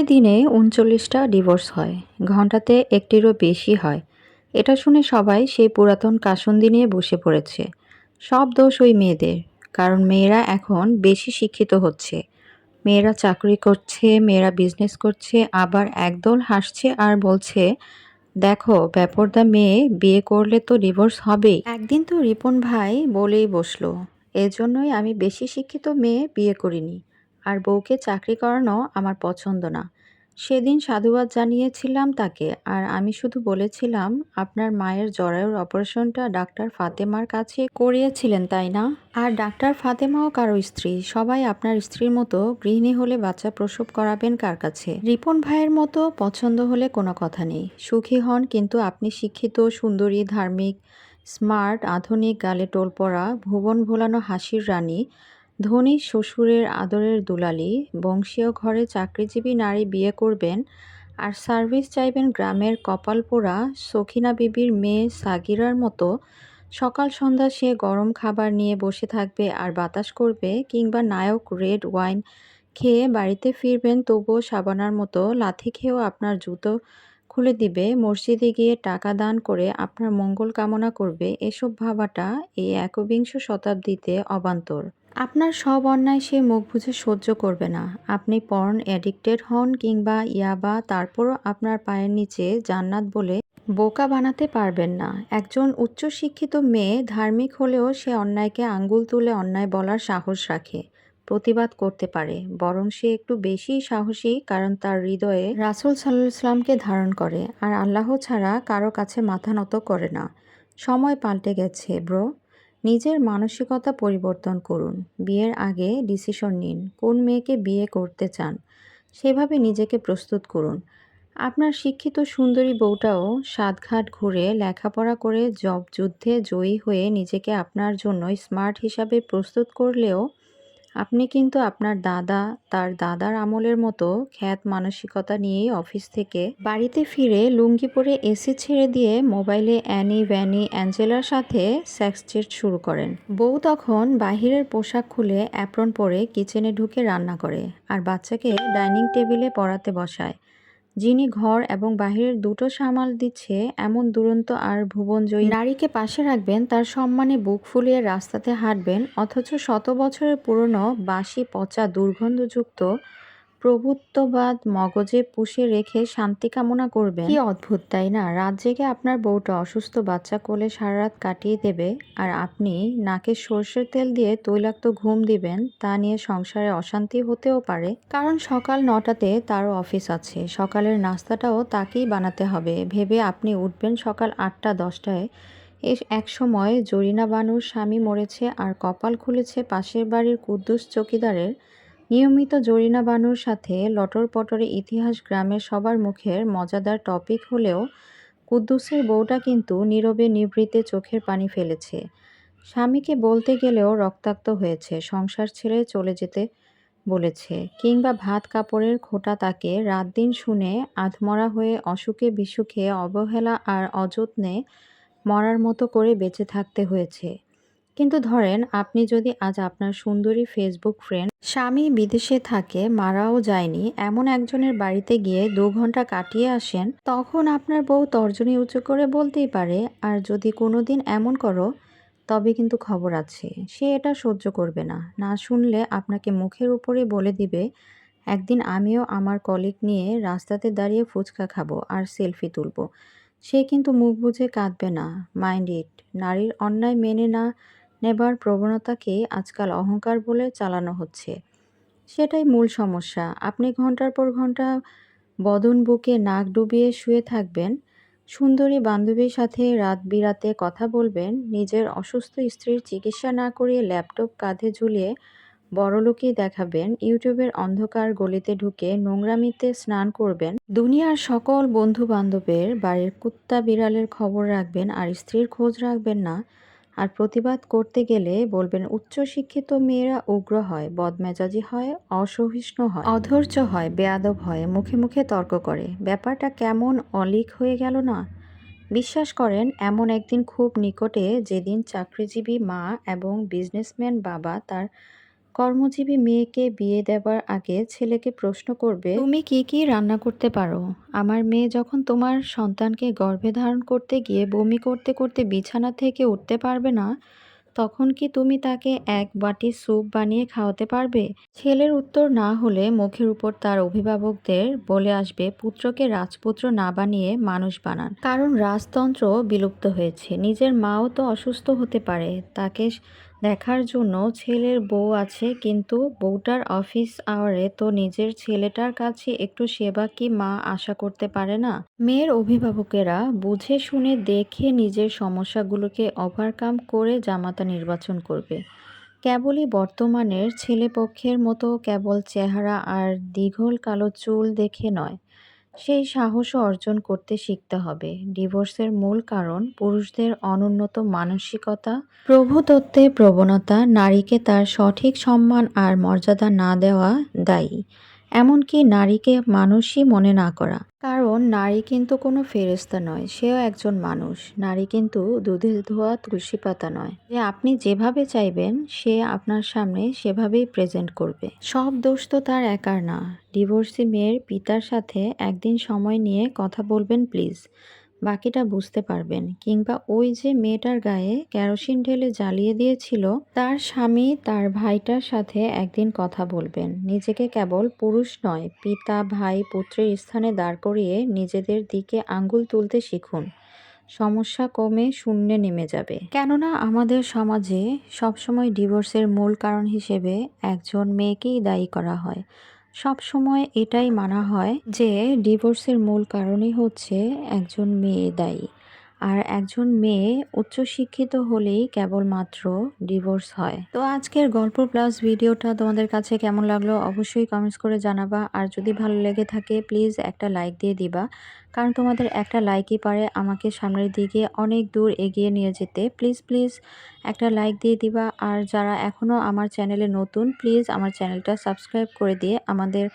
প্রায় দিনে উনচল্লিশটা ডিভোর্স হয়, ঘন্টাতে একটিরও বেশি হয়। এটা শুনে সবাই সেই পুরাতন কাসন্দি নিয়ে বসে পড়েছে। সব দোষ ওই মেয়েদের, কারণ মেয়েরা এখন বেশি শিক্ষিত হচ্ছে। মেয়েরা চাকরি করছে, মেয়েরা বিজনেস করছে, আবার একদল হাসছে আর বলছে, দেখো ব্যাপারদা মেয়ে, বিয়ে করলে তো ডিভোর্স হবেই। একদিন তো রিপন ভাই বলেই বসল, এজন্যই আমি বেশি শিক্ষিত মেয়ে বিয়ে করিনি। আর বউকে চাকরি করানো আমার পছন্দ না। সেদিন সাধুবাদ জানিয়েছিলাম তাকে আর আমি শুধু বলেছিলাম, আপনার মায়ের জরায়ুর অপারেশনটা ডাক্তার ফাতেমার কাছে করিয়েছিলেন, তাই না? আর ডাক্তার ফাতেমাও কারও স্ত্রী, সবাই আপনার স্ত্রীর মতো গৃহিণী হলে বাচ্চা প্রসব করাবেন কার কাছে? রিপন ভাইয়ের মতো পছন্দ হলে কোনো কথা নেই। সুখী হন কিন্তু আপনি শিক্ষিত, সুন্দরী, ধার্মিক, স্মার্ট, আধুনিক, গালে টোল পড়া ভুবন ভোলানো হাসির রানী ধনী শ্বশুরের আদরের দুলালি, বংশীয় ঘরে চাকরিজীবী নারী বিয়ে করবেন আর সার্ভিস চাইবেন গ্রামের কপাল পোড়া সখিনা বিবির মেয়ে সাগিরার মতো। সকাল সন্ধ্যা সে গরম খাবার নিয়ে বসে থাকবে আর বাতাস করবে কিংবা নায়ক রেড ওয়াইন খেয়ে বাড়িতে ফিরবেন তবুও সাবানার মতো লাথি খেয়েও আপনার জুতো খুলে দিবে। মসজিদে গিয়ে টাকা দান করে আপনার মঙ্গল কামনা করবে। এসব ভাবাটা এই একবিংশ শতাব্দীতে অবান্তর। আপনার সব অন্যায় সে মুখ বুঝে সহ্য করবে না। আপনি পর্ন অ্যাডিক্টেড হন কিংবা ইয়াবা তারপরও আপনার পায়ের নিচে জান্নাত বলে বোকা বানাতে পারবেন না। একজন উচ্চশিক্ষিত মেয়ে ধার্মিক হলেও সে অন্যায়কে আঙ্গুল তুলে অন্যায় বলার সাহস রাখে, প্রতিবাদ করতে পারে, বরং সে একটু বেশি সাহসী কারণ তার হৃদয়ে রাসুল সাল্লাহ ইসলামকে ধারণ করে। আর আল্লাহ ছাড়া কারও কাছে মাথা নত করে না। সময় পাল্টে গেছে ব্রো নিজের মানসিকতা পরিবর্তন করুন। বিয়ের আগে ডিসিশন নিন, কোন মেয়েকে বিয়ে করতে চান, সেভাবে নিজেকে প্রস্তুত করুন। আপনার শিক্ষিত সুন্দরী বউটাও সাতঘাট ঘুরে লেখাপড়া করে জব যুদ্ধে জয়ী হয়ে নিজেকে আপনার জন্য স্মার্ট হিসাবে প্রস্তুত করলেও আপনি কিন্তু আপনার দাদা, তার দাদার আমলের মতো খ্যাত মানসিকতা নিয়েই অফিস থেকে বাড়িতে ফিরে লুঙ্গি পরে এসি ছেড়ে দিয়ে মোবাইলে অ্যানি, ভ্যানি, অ্যাঞ্জেলার সাথে স্যাক্স চেট শুরু করেন। বউ তখন বাহিরের পোশাক খুলে অ্যাপ্রন পরে কিচেনে ঢুকে রান্না করে আর বাচ্চাকে ডাইনিং টেবিলে পড়াতে বসায়। যিনি ঘর এবং বাহিরের দুটো সামাল দিচ্ছে, এমন দুরন্ত আর ভুবনজয়ী নারীকে পাশে রাখবেন, তার সম্মানে বুক ফুলিয়ে রাস্তাতে হাঁটবেন, অথচ শত বছরের পুরনো বাসি পচা দুর্গন্ধযুক্ত প্রভুত্ববাদ মগজে পুষে রেখে শান্তি কামনা করবেন। কি অদ্ভুত, তাই না? রাত জেগে আপনার বউটা অসুস্থ বাচ্চা কোলে সারা রাত কাটিয়ে দেবে আর আপনি নাকে সর্ষের তেল দিয়ে তৈলাক্ত ঘুম দিবেন, তা নিয়ে সংসারে অশান্তি হতেও পারে। কারণ সকাল নটাতে তারও অফিস আছে। সকালের নাস্তাটাও তাকেই বানাতে হবে। ভেবে আপনি উঠবেন সকাল আটটা, দশটায়। এক সময় জরিনা বানুর স্বামী মরেছে আর কপাল খুলেছে পাশের বাড়ির কুদ্দুস চকিদারের। নিয়মিত জরিনা বানুর সাথে লটর পটরে ইতিহাস গ্রামের সবার মুখের মজাদার টপিক হলেও কুদ্দুসের বউটা কিন্তু নীরবে নিভৃতে চোখের পানি ফেলেছে। স্বামীকে বলতে গেলেও রক্তাক্ত হয়েছে, সংসার ছেড়ে চলে যেতে বলেছে, কিংবা ভাত কাপড়ের খোটা তাকে রাত দিন শুনে আধমরা হয়ে অসুখে বিসুখে অবহেলা আর অযত্নে মরার মতো করে বেঁচে থাকতে হয়েছে। কিন্তু ধরেন আপনি যদি আজ আপনার সুন্দরী ফেসবুক ফ্রেন্ড স্বামী বিদেশে থাকে, মারাও যায়নি, এমন একজনের বাড়িতে গিয়ে দু ঘণ্টা কাটিয়ে আসেন, তখন আপনার বউ তর্জনী উঁচু করে বলতেই পারে, আর যদি কোনো দিন এমন করো, তবে কিন্তু খবর আছে। সে এটা সহ্য করবে না। না শুনলে আপনাকে মুখের উপরে বলে দিবে, একদিন আমিও আমার কলিগ নিয়ে রাস্তাতে দাঁড়িয়ে ফুচকা খাব আর সেলফি তুলবো। সে কিন্তু মুখ বুঝে কাঁদবে না। মাইন্ড ইট নারীর অন্যায় মেনে না নেবার প্রবণতাকে আজকাল অহংকার বলে চালানো হচ্ছে। সেটাই মূল সমস্যা। আপনি ঘণ্টার পর ঘণ্টা বদন বুকে নাক ডুবিয়ে শুয়ে থাকবেন, সুন্দরী বান্ধবীর সাথে রাত বিরাতে কথা বলবেন, নিজের অসুস্থ স্ত্রীর চিকিৎসা না করিয়ে ল্যাপটপ কাঁধে ঝুলিয়ে বড়লোকই দেখাবেন, ইউটিউবের অন্ধকার গলিতে ঢুকে নোংরামিতে স্নান করবেন। দুনিয়ার সকল বন্ধু বান্ধবের বাড়ির কুত্তা বিড়ালের খবর রাখবেন আর স্ত্রীর খোঁজ রাখবেন না। আর প্রতিবাদ করতে গেলে বলবেন, উচ্চশিক্ষিত মেয়েরা উগ্র হয়, বদমেজাজি হয়, অসহিষ্ণু হয়, অধৈর্য হয়, বেয়াদব হয়, মুখে মুখে তর্ক করে। ব্যাপারটা কেমন অলিক হয়ে গেল না? বিশ্বাস করেন, এমন একদিন খুব নিকটে যেদিন চাকরিজীবী মা এবং বিজনেসম্যান বাবা তার কর্মজীবী মেয়েকে বিয়ে দেবার আগে ছেলেকে প্রশ্ন করবে, তুমি কি কি রান্না করতে পারো? আমার মেয়ে যখন তোমার সন্তানকে গর্ভে ধারণ করতে গিয়ে বমি করতে করতে বিছানা থেকে উঠতে পারবে না, তখন কি তুমি তাকে এক বাটি স্যুপ বানিয়ে খাওয়াতে পারবে? ছেলের উত্তর না হলে মুখের উপর তার অভিভাবকদের বলে আসবে, পুত্রকে রাজপুত্র না বানিয়ে মানুষ বানান। কারণ রাজতন্ত্র বিলুপ্ত হয়েছে, নিজের মাও তো অসুস্থ হতে পারে, তাকে দেখার জন্য ছেলের বউ আছে, কিন্তু বউটার অফিস আওয়ারে তো নিজের ছেলেটার কাছে একটু সেবা কি মা আশা করতে পারে না? মেয়ের অভিভাবকেরা বুঝে শুনে দেখে নিজের সমস্যাগুলোকে ওভারকাম করে জামাতা নির্বাচন করবে। কেবলই বর্তমানের ছেলেপক্ষের মতো কেবল চেহারা আর দীঘল কালো চুল দেখে নয়। সেই সাহসও অর্জন করতে শিখতে হবে। ডিভোর্সের মূল কারণ পুরুষদের অনুন্নত মানসিকতা প্রভুতত্ত্বে প্রবণতা, নারীকে তার সঠিক সম্মান আর মর্যাদা না দেওয়া দায়ী। এমনকি নারীকে মানুষই মনে না করা। কারণ নারী কিন্তু কোনো ফেরেস্তা নয়, সেও একজন মানুষ। নারী কিন্তু দুধের ধোয়া, তুলসী পাতা নয়। যে আপনি যেভাবে চাইবেন, সে আপনার সামনে সেভাবেই প্রেজেন্ট করবে। সব দোষ তো তার একার না। ডিভোর্সি মেয়ের পিতার সাথে একদিন সময় নিয়ে কথা বলবেন প্লিজ বাকিটা বুঝতে পারবেন। কিংবা ওই যে মেয়েটার গায়ে কেরোসিন ঢেলে জ্বালিয়ে দিয়েছিল, তার স্বামী তার ভাইটার সাথে একদিন কথা বলবেন। নিজেকে কেবল পুরুষ নয়, পিতা, ভাই, পুত্রের স্থানে দাঁড় করিয়ে নিজেদের দিকে আঙ্গুল তুলতে শিখুন। সমস্যা কমে শূন্যে নেমে যাবে। কেননা আমাদের সমাজে সবসময় ডিভোর্সের মূল কারণ হিসেবে একজন মেয়েকেই দায়ী করা হয়। সব সময় এটাই মানা হয় যে ডিভোর্সের মূল কারণই হচ্ছে একজন মেয়ে দায়ী। আর একজন মেয়ে উচ্চশিক্ষিত হলেই কেবলমাত্র ডিভোর্স হয়। তো আজকের গল্প প্লাস ভিডিওটা তোমাদের কাছে কেমন লাগল অবশ্যই কমেন্টস করে জানাবা। আর যদি ভালো লেগে থাকে প্লিজ একটা লাইক দিয়ে দিবা। কারণ তোমাদের একটা লাইকই পারে আমাকে সামনের দিকে অনেক দূর এগিয়ে নিয়ে যেতে। প্লিজ প্লিজ একটা লাইক দিয়ে দিবা। আর যারা এখনও আমার চ্যানেলে নতুন প্লিজ আমার চ্যানেলটা সাবস্ক্রাইব করে দিয়ে আমাদের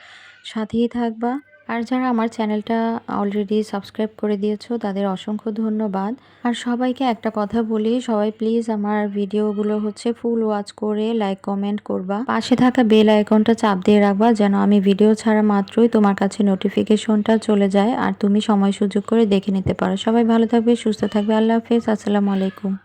সাথেই থাকবা। আর যারা আমার চ্যানেলটা অলরেডি সাবস্ক্রাইব করে দিয়েছ, তাদের অসংখ্য ধন্যবাদ। আর সবাইকে একটা কথা বলি, সবাই প্লিজ আমার ভিডিওগুলো হচ্ছে ফুল ওয়াচ করে লাইক কমেন্ট করবা। পাশে থাকা বেল আইকনটা চাপ দিয়ে রাখবা, যেন আমি ভিডিও ছাড়া মাত্রই তোমার কাছে নোটিফিকেশনটা চলে যায়, আর তুমি সময় সুযোগ করে দেখে নিতে পারো। সবাই ভালো থাকবে, সুস্থ থাকবে, আল্লাহ হাফেজ, আসসালামু আলাইকুম।